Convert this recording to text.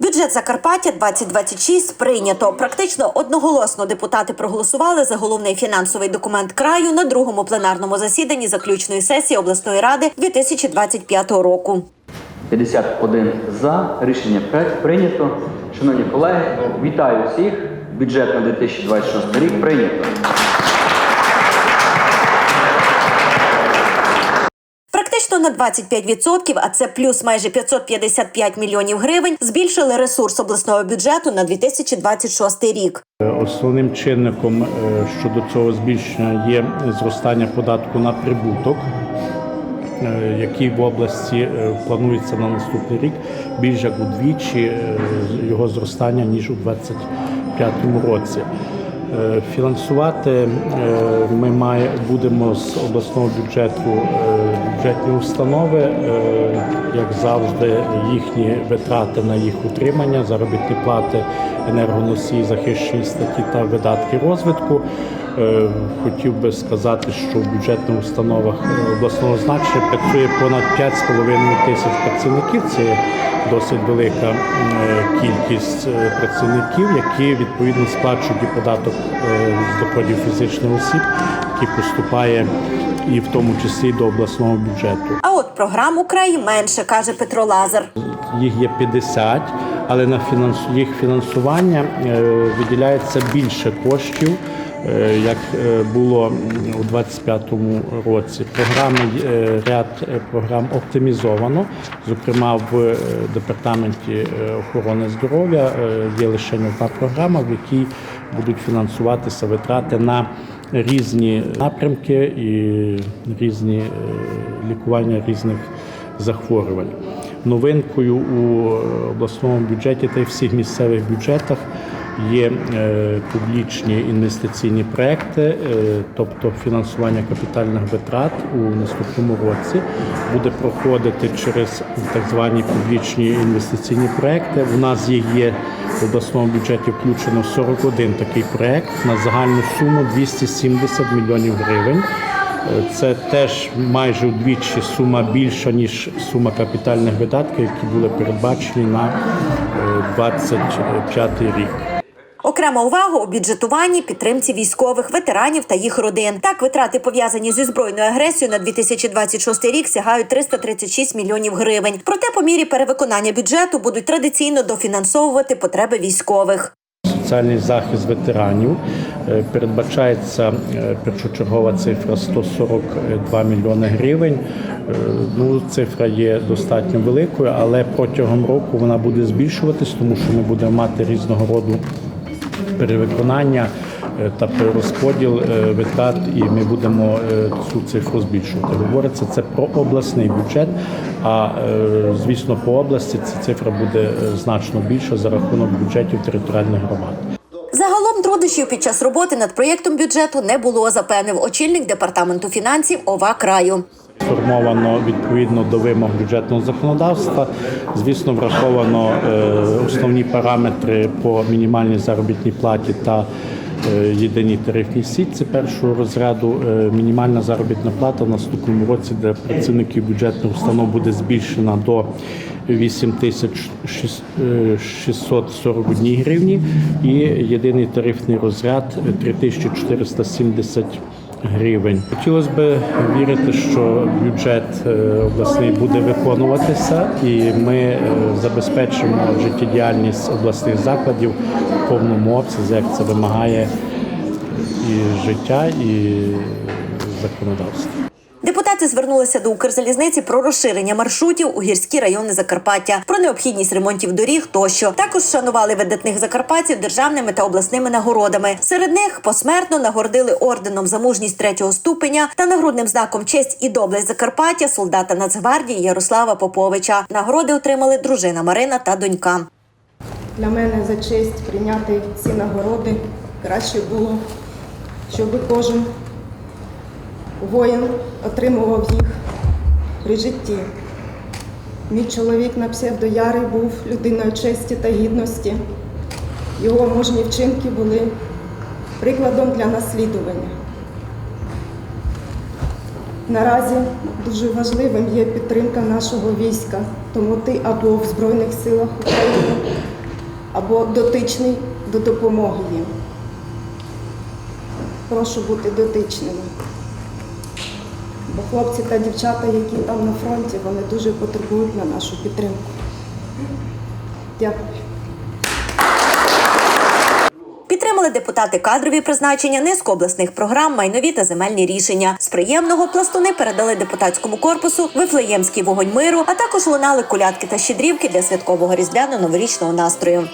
Бюджет Закарпаття 2026 прийнято. Практично одноголосно депутати проголосували за головний фінансовий документ краю на другому пленарному засіданні заключної сесії обласної ради 2025 року. 51 за. Рішення прийнято. Шановні колеги, вітаю всіх. Бюджет на 2026 рік прийнято. Практично на 25%, а це плюс майже 555 мільйонів гривень, збільшили ресурс обласного бюджету на 2026 рік. Основним чинником е, щодо цього збільшення є зростання податку на прибуток, е, який в області е, планується на наступний рік більш як удвічі е, його зростання ніж у 2025 році. Е, Фінансувати е, ми має, будемо з обласного бюджету е, бюджетні установи, е, як завжди, їхні витрати на їх утримання, заробітні плати, енергоносії, захищені статті та видатки розвитку. Е, Хотів би сказати, що в бюджетних установах обласного значення працює понад 5,5 тисяч працівників. Це досить велика кількість працівників, які відповідно сплачують і податок з доходів фізичних осіб, який поступає і в тому числі до обласного бюджету. А от програм у менше, каже Петро Лазар. Їх є 50, але на фінанс... їх фінансування е, виділяється більше коштів, е, як е, було у 2025 році. Програми ряд програм оптимізовано. Зокрема, в департаменті охорони здоров'я є лише одна програма, в якій будуть фінансуватися витрати на різні напрямки і різні е, лікування різних захворювань. Новинкою у обласному бюджеті та й всіх місцевих бюджетах є е, публічні інвестиційні проекти, е, тобто фінансування капітальних витрат у наступному році буде проходити через так звані публічні інвестиційні проекти. У нас є в обласному бюджеті включено 41 такий проект на загальну суму 270 мільйонів гривень. Це теж майже вдвічі сума більша, ніж сума капітальних видатків, які були передбачені на 25 рік. Окрема увага у бюджетуванні підтримці військових ветеранів та їх родин. Так, витрати пов'язані зі збройною агресією на 2026 рік сягають 336 мільйонів гривень. Проте, по мірі перевиконання бюджету будуть традиційно дофінансовувати потреби військових. Соціальний захист ветеранів Е, передбачається е, першочергова цифра 142 мільйони гривень. Е, Ну, цифра є достатньо великою, але протягом року вона буде збільшуватись, тому що ми будемо мати різного роду перевиконання е, та перерозподіл е, витрат, і ми будемо е, цю цифру збільшувати. Говориться це про обласний бюджет. А звісно, по області ця цифра буде значно більша за рахунок бюджетів територіальних громад. Загалом труднощів під час роботи над проєктом бюджету не було, запевнив очільник департаменту фінансів ОВА краю. Сформовано відповідно до вимог бюджетного законодавства. Звісно, враховано е, основні параметри по мінімальній заробітній платі та е, єдиній тарифній сітці першого розряду. Е, Мінімальна заробітна плата в наступному році для працівників бюджетних установ буде збільшена до 8 тисяч 641 гривні і єдиний тарифний розряд 3470 гривень. Хотілося б вірити, що бюджет е, обласний буде виконуватися, і ми е, забезпечимо життєдіяльність обласних закладів в повному обсязі, як це вимагає і життя, і законодавство. Депутати звернулися до Укрзалізниці про розширення маршрутів у гірські райони Закарпаття, про необхідність ремонтів доріг тощо. Також шанували видатних закарпатців державними та обласними нагородами. Серед них посмертно нагородили орденом за мужність третього ступеня та нагрудним знаком честь і доблесть Закарпаття солдата Нацгвардії Ярослава Поповича. Нагороди отримали дружина Марина та донька. Для мене за честь прийняти ці нагороди краще було, щоб кожен воїн отримував їх при житті. Мій чоловік на псевдоярий був людиною честі та гідності. Його мужні вчинки були прикладом для наслідування. Наразі дуже важливим є підтримка нашого війська, тому ти або в Збройних силах України, або дотичний до допомоги їм. Прошу бути дотичними. Бо хлопці та дівчата, які там на фронті, вони дуже потребують на нашу підтримку. Дякую. Підтримали депутати кадрові призначення, низку обласних програм, майнові та земельні рішення. З приємного пластуни передали депутатському корпусу вифлеємський вогонь миру, а також лунали колядки та щедрівки для святкового різдвяно-новорічного настрою.